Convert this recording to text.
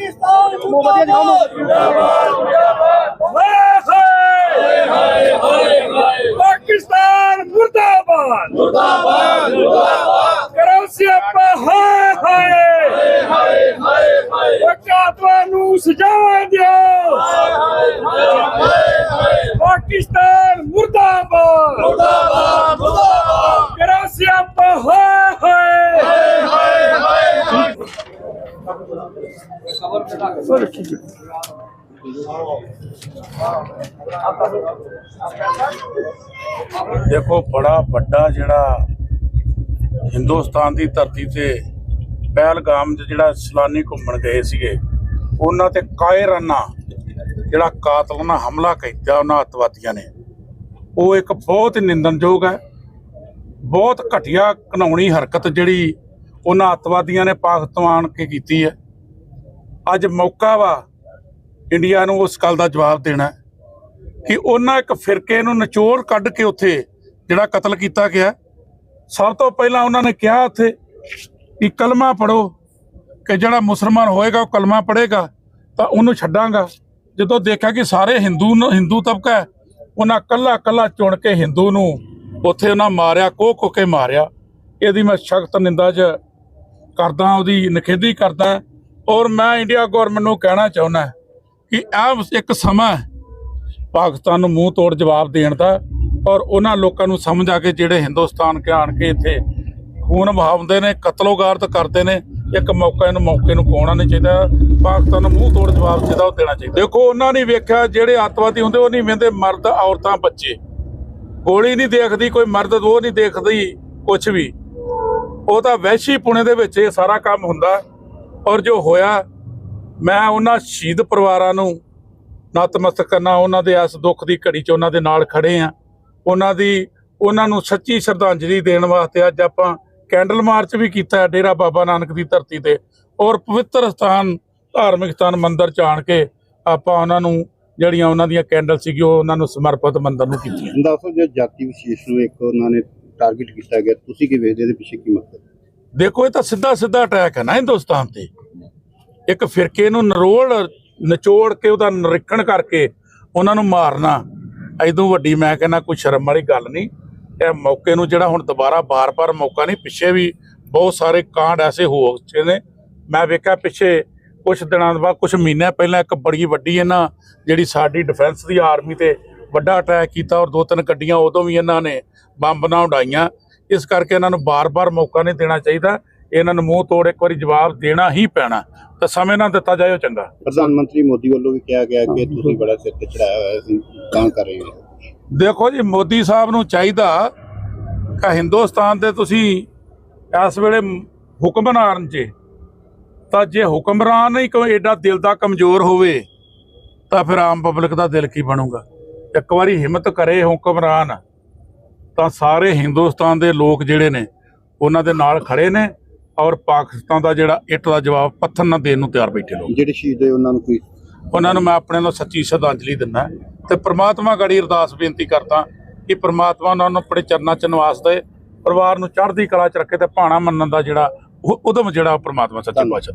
ਮੋਮਬੱਤੀਆਂ ਜਗਾਓ ਪਾਕਿਸਤਾਨ ਮੁਰਦਾਬਾਦ ਮੁਰਦਾਬਾਦ ਮੁਰਦਾਬਾਦ ਕਰੋ ਸਿਆਪਾ ਹਾਏ ਹਾਏ ਹਾਏ ਹਾਏ ਵਕਾਤਵਾ ਨੂੰ ਸਜਾ ਦਿਓ ਪਾਕਿਸਤਾਨ ਮੁਰਦਾਬਾਦ ਮੁਰਦਾਬਾਦ ਮੁਰਦਾਬਾਦ ਕਰੋ ਸਿਆਪਾ ਹਾਏ ਹਾਏ ਦੇਖੋ, ਬੜਾ ਵੱਡਾ ਜਿਹੜਾ ਹਿੰਦੁਸਤਾਨ ਦੀ ਧਰਤੀ ਤੇ ਪਹਿਲਗਾਮ 'ਚ ਜਿਹੜਾ ਸਲਾਨੀ ਘੁੰਮਣ ਗਏ ਸੀਗੇ, ਉਹਨਾਂ ਤੇ ਕਾਇਰਾਨਾ ਜਿਹੜਾ ਕਾਤਲਾਨਾ ਹਮਲਾ ਕੀਤਾ, ਉਹਨਾਂ ਅੱਤਵਾਦੀਆਂ ਨੇ। ਉਹ ਇੱਕ ਬਹੁਤ ਹੀ ਨਿੰਦਣਯੋਗ ਹੈ, ਬਹੁਤ ਘਟੀਆ ਘਿਨਾਉਣੀ ਹਰਕਤ ਜਿਹੜੀ ਉਹਨਾਂ ਅੱਤਵਾਦੀਆਂ ਨੇ ਪਾਕਿਸਤਾਨ ਕੇ ਕੀਤੀ ਹੈ। ਅੱਜ ਮੌਕਾ ਵਾ ਇੰਡੀਆ ਨੂੰ ਉਸ ਗੱਲ ਦਾ ਜਵਾਬ ਦੇਣਾ ਕਿ ਉਹਨਾਂ ਇੱਕ ਫਿਰਕੇ ਨੂੰ ਨਿਚੋੜ ਕੱਢ ਕੇ ਉੱਥੇ ਜਿਹੜਾ ਕਤਲ ਕੀਤਾ ਗਿਆ ਸਭ ਤੋਂ ਪਹਿਲਾਂ ਉਹਨਾਂ ਨੇ ਕਿਹਾ ਉੱਥੇ ਕਿ ਕਲਮਾ ਪੜੋ ਕਿ ਜਿਹੜਾ ਮੁਸਲਮਾਨ ਹੋਏਗਾ ਉਹ ਕਲਮਾ ਪੜੇਗਾ ਤਾਂ ਉਹਨੂੰ ਛੱਡਾਂਗਾ। ਜਦੋਂ ਦੇਖਿਆ ਕਿ ਸਾਰੇ ਹਿੰਦੂ ਨੂੰ- ਹਿੰਦੂ ਤਬਕਾ ਉਹਨਾਂ ਕੱਲਾ ਕੱਲਾ ਚੁਣ ਕੇ ਹਿੰਦੂ ਨੂੰ ਉੱਥੇ ਉਹਨਾਂ ਮਾਰਿਆ ਕੋਹ ਕੋਹ ਕੇ ਮਾਰਿਆ। ਇਹਦੀ ਮੈਂ ਸਖਤ ਨਿੰਦਾ ਜ ਕਰਦਾ, ਉਹਦੀ ਨਿਖੇਧੀ ਕਰਦਾ। ਔਰ ਮੈਂ ਇੰਡੀਆ ਗਵਰਨਮੈਂਟ ਨੂੰ ਕਹਿਣਾ ਚਾਹੁੰਦਾ ਕਿ ਇਹ ਇੱਕ ਸਮਾਂ ਪਾਕਿਸਤਾਨ ਨੂੰ ਮੂੰਹ ਤੋੜ ਜਵਾਬ ਦੇਣ ਦਾ ਔਰ ਉਹਨਾਂ ਲੋਕਾਂ ਨੂੰ ਸਮਝ ਆ ਕੇ ਜਿਹੜੇ ਹਿੰਦੁਸਤਾਨ ਕੇ ਆਣ ਕੇ ਇੱਥੇ ਖੂਨ ਵਹਾਉਂਦੇ ਨੇ, ਕਤਲੋਗਾਰਤ ਕਰਦੇ ਨੇ, ਇੱਕ ਮੌਕਾ ਇਹਨੂੰ ਮੌਕੇ ਨੂੰ ਗਵਾਉਣਾ ਨਹੀਂ ਚਾਹੀਦਾ। ਪਾਕਿਸਤਾਨ ਨੂੰ ਮੂੰਹ ਤੋੜ ਜਵਾਬ ਜਿਹਦਾ ਉਹ ਦੇਣਾ ਚਾਹੀਦਾ। ਦੇਖੋ, ਉਹਨਾਂ ਨੇ ਵੇਖਿਆ ਜਿਹੜੇ ਅੱਤਵਾਦੀ ਹੁੰਦੇ, ਉਹ ਨਹੀਂ ਵੇਂਦੇ ਮਰਦ, ਔਰਤਾਂ, ਬੱਚੇ। ਗੋਲੀ ਨਹੀਂ ਦੇਖਦੀ, ਕੋਈ ਮਰਦ ਉਹ ਨਹੀਂ ਦੇਖਦੀ ਕੁਝ ਵੀ। ਉਹ ਤਾਂ ਵੈਸ਼ੀ ਪੁਣੇ ਦੇ ਵਿੱਚ ਇਹ ਸਾਰਾ ਕੰਮ ਹੁੰਦਾ। ਔਰ ਜੋ ਹੋਇਆ, ਮੈਂ ਉਹਨਾਂ ਸ਼ਹੀਦ ਪਰਿਵਾਰਾਂ ਨੂੰ ਨਤਮਸਤਕ ਕਰਨਾ, ਉਹਨਾਂ ਦੇ ਇਸ ਦੁੱਖ ਦੀ ਘੜੀ 'ਚ ਉਹਨਾਂ ਦੇ ਨਾਲ ਖੜੇ ਆ। ਉਹਨਾਂ ਦੀ, ਉਹਨਾਂ ਨੂੰ ਸੱਚੀ ਸ਼ਰਧਾਂਜਲੀ ਦੇਣ ਵਾਸਤੇ ਅੱਜ ਆਪਾਂ ਕੈਂਡਲ ਮਾਰਚ ਵੀ ਕੀਤਾ ਡੇਰਾ ਬਾਬਾ ਨਾਨਕ ਦੀ ਧਰਤੀ ਤੇ। ਔਰ ਪਵਿੱਤਰ ਸਥਾਨ, ਧਾਰਮਿਕ ਸਥਾਨ ਮੰਦਿਰ ਚ ਆਣ ਕੇ ਆਪਾਂ ਉਹਨਾਂ ਨੂੰ ਜਿਹੜੀਆਂ ਉਹਨਾਂ ਦੀਆਂ ਕੈਂਡਲ ਸੀਗੀ ਉਹ ਉਹਨਾਂ ਨੂੰ ਸਮਰਪਿਤ ਮੰਦਿਰ ਨੂੰ ਕੀਤੀਆਂ। ਦੱਸੋ, ਜੇ ਜਾਤੀ ਵਿਸ਼ੇਸ਼ ਨੂੰ ਇੱਕ ਉਹਨਾਂ ਨੇ ਟਾਰਗੇਟ ਕੀਤਾ ਗਿਆ, ਤੁਸੀਂ ਕੀ ਵੇਖਦੇ ਇਹਦੇ ਪਿੱਛੇ ਕੀ ਮਕਸਦ? ਦੇਖੋ, ਇਹ ਤਾਂ ਸਿੱਧਾ ਸਿੱਧਾ ਅਟੈਕ ਹੈ ਨਾ ਹਿੰਦੁਸਤਾਨ ਤੇ। ਇੱਕ ਫਿਰਕੇ ਨੂੰ ਨਰੋਲ, ਨਿਚੋੜ ਕੇ ਉਹਦਾ ਨਿਰੀਖਣ ਕਰਕੇ ਉਹਨਾਂ ਨੂੰ ਮਾਰਨਾ। ਐਦੋਂ ਵੱਡੀ ਮੈਂ ਕਹਿੰਦਾ ਕੋਈ ਸ਼ਰਮ ਵਾਲੀ ਗੱਲ ਨਹੀਂ। ਇਹ ਮੌਕੇ ਨੂੰ ਜਿਹੜਾ ਹੁਣ ਦੁਬਾਰਾ ਬਾਰ-ਬਾਰ ਮੌਕਾ ਨਹੀਂ, ਪਿੱਛੇ ਵੀ ਬਹੁਤ ਸਾਰੇ ਕਾਂਡ ਐਸੇ ਹੋ ਚੁੱਕੇ ਨੇ। ਮੈਂ ਵੇਖਿਆ ਪਿੱਛੇ ਕੁਝ ਦਿਨਾਂ ਬਾਅਦ ਕੁਝ ਮਹੀਨਿਆਂ ਪਹਿਲਾਂ ਇੱਕ ਬੜੀ ਵੱਡੀ ਇਹਨਾਂ ਜਿਹੜੀ ਸਾਡੀ ਡਿਫੈਂਸ ਦੀ ਆਰਮੀ ਤੇ ਵੱਡਾ ਅਟੈਕ ਕੀਤਾ ਔਰ ਦੋ ਤਿੰਨ ਗੱਡੀਆਂ ਉਦੋਂ ਵੀ ਇਹਨਾਂ ਨੇ ਬੰਬ ਨਾਲ ਉਡਾਈਆਂ। ਇਸ ਕਰਕੇ ਇਹਨਾਂ ਨੂੰ ਬਾਰ-ਬਾਰ ਮੌਕਾ ਨਹੀਂ ਦੇਣਾ ਚਾਹੀਦਾ। ਇਹਨਾਂ ਨੂੰ ਮੂੰਹ ਤੋੜ ਇੱਕ ਵਾਰੀ ਜਵਾਬ ਦੇਣਾ ਹੀ ਪੈਣਾ। ਤਾਂ ਸਮੇਂ ਨਾਲ ਦਿੱਤਾ ਜਾਏ ਉਹ ਚੰਗਾ। ਪ੍ਰਧਾਨ ਮੰਤਰੀ ਮੋਦੀ ਵੱਲੋਂ ਵੀ ਕਿਹਾ ਗਿਆ ਕਿ ਤੁਸੀਂ ਬੜਾ ਸਿਰ ਤੇ ਚੜਾਇਆ ਹੋਇਆ ਸੀ ਤਾਂ ਕਰ ਰਹੇ ਹੋ। ਦੇਖੋ ਜੀ ਮੋਦੀ ਸਾਹਿਬ ਨੂੰ ਚਾਹੀਦਾ ਕਿ ਹਿੰਦੁਸਤਾਨ ਦੇ ਤੁਸੀਂ ਇਸ ਵੇਲੇ ਹੁਕਮਰਾਨ ਜੇ। ਤਾਂ ਜੇ ਹੁਕਮਰਾਨ ਹੀ ਕੋਈ ਏਡਾ ਦਿਲ ਦਾ ਕਮਜ਼ੋਰ ਹੋਵੇ ਤਾਂ ਫਿਰ ਆਮ ਪਬਲਿਕ ਦਾ ਦਿਲ ਕੀ ਬਣੂਗਾ? ਇੱਕ ਵਾਰੀ ਹਿੰਮਤ ਕਰੇ ਹੁਕਮਰਾਨ। ਤਾਂ ਸਾਰੇ ਹਿੰਦੁਸਤਾਨ ਦੇ ਲੋਕ ਜਿਹੜੇ ਨੇ ਉਹਨਾਂ ਦੇ ਨਾਲ ਖੜੇ ਨੇ ਔਰ ਪਾਕਿਸਤਾਨ ਦਾ ਜਿਹੜਾ ਇੱਟ ਦਾ ਜਵਾਬ ਪੱਥਰ ਨਾਲ ਦੇਣ ਨੂੰ ਤਿਆਰ ਬੈਠੇ ਲੋਕ। ਜਿਹੜੇ ਸ਼ਹੀਦ ਹੋਏ ਉਹਨਾਂ ਨੂੰ ਕੋਈ ਉਹਨਾਂ ਨੂੰ ਮੈਂ ਆਪਣੇ ਵੱਲੋਂ ਸੱਚੀ ਸ਼ਰਧਾਂਜਲੀ ਦਿੰਦਾ ਤੇ ਪ੍ਰਮਾਤਮਾ ਗੜੀ ਅਰਦਾਸ ਬੇਨਤੀ ਕਰਦਾ ਕਿ ਪ੍ਰਮਾਤਮਾ ਉਹਨਾਂ ਨੂੰ ਆਪਣੇ ਚਰਨਾਂ 'ਚ ਨਿਵਾਸ ਦੇ ਪਰਿਵਾਰ ਨੂੰ ਚੜ੍ਹਦੀ ਕਲਾ 'ਚ ਰੱਖੇ ਤੇ ਭਾਣਾ ਮੰਨਣ ਦਾ ਜਿਹੜਾ ਉਹ ਉਦਮ ਜਿਹੜਾ ਪ੍ਰਮਾਤਮਾ ਸੱਚੇ ਪਾਤਸ਼ਾਹ